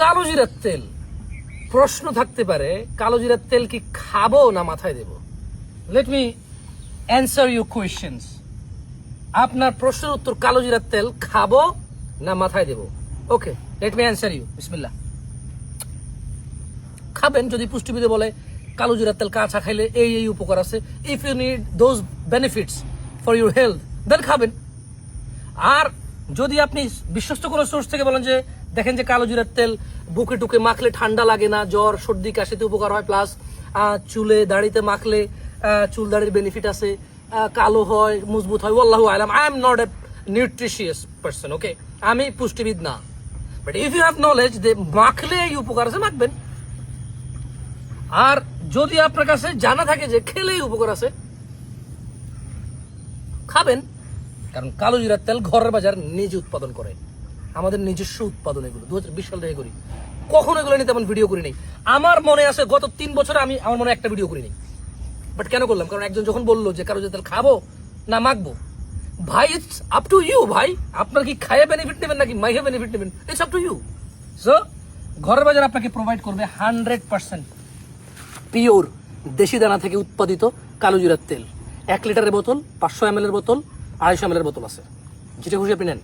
কালো জিরার তেল। প্রশ্ন থাকতে পারে কালো জিরার তেল কি খাব না মাথায় দেব? Let me answer you questions আপনার প্রশ্নের উত্তর কালো জিরার তেল খাব না মাথায় দেব? Okay let me answer you বিসমিল্লাহ খাবেন যদি পুষ্টিবিদে বলে কালো জিরার তেল কাঁচা খাইলে এই এই উপকার আছে। If you need those benefits for your health then খাবেন। আর যদি আপনি বিশ্বস্ত কোনো সোর্স থেকে বলেন যে, দেখেন যে কালো জিরার তেল বুকে টুকে মাখলে ঠান্ডা লাগে না, জ্বর, সর্দি, কাশিতে উপকার হয় প্লাস চুলে দাড়িতে মাখলে চুল দাড়ির বেনিফিট আছে কালো হয়, মজবুত হয় আল্লাহ আলাম I am not a nutritious person okay আমি পুষ্টিবিদ না। But if you have knowledge যে মাখলে এই উপকার আছে, মাখবেন। আর যদি আপনার কাছে জানা থাকে যে খেলেই উপকার আছে, খাবেন। কারণ কালো জিরার তেল ঘরের বাজার নিজে উৎপাদন করে। আমাদের নিজস্ব উৎপাদন এগুলো দু হাজার বিশ সাল থেকে করি। কখনো এগুলো নিয়ে তেমন ভিডিও করি নাই। আমার মনে আছে গত তিন বছরে আমি, আমার মনে একটা ভিডিও করি নাই। বাট কেন করলাম? কারণ একজন যখন বলল যে জিরার তেল খাব না মাখবো, ভাই ইটস আপ টু ইউ ভাই। আপনার কি খাইয়ে বেনিফিট নেবেন নাকি মাইহে বেনিফিট নেবেন? It's up to you so ঘরের বাজার আপনাকে প্রোভাইড করবে হান্ড্রেড পার্সেন্ট পিওর দেশি দানা থেকে উৎপাদিত কালো জিরার তেল। এক লিটারের বোতল, পাঁচশো এম এর বোতল আড়াইশো এমএলের বোতল আছে। যেটা খুশি আপনি নেন।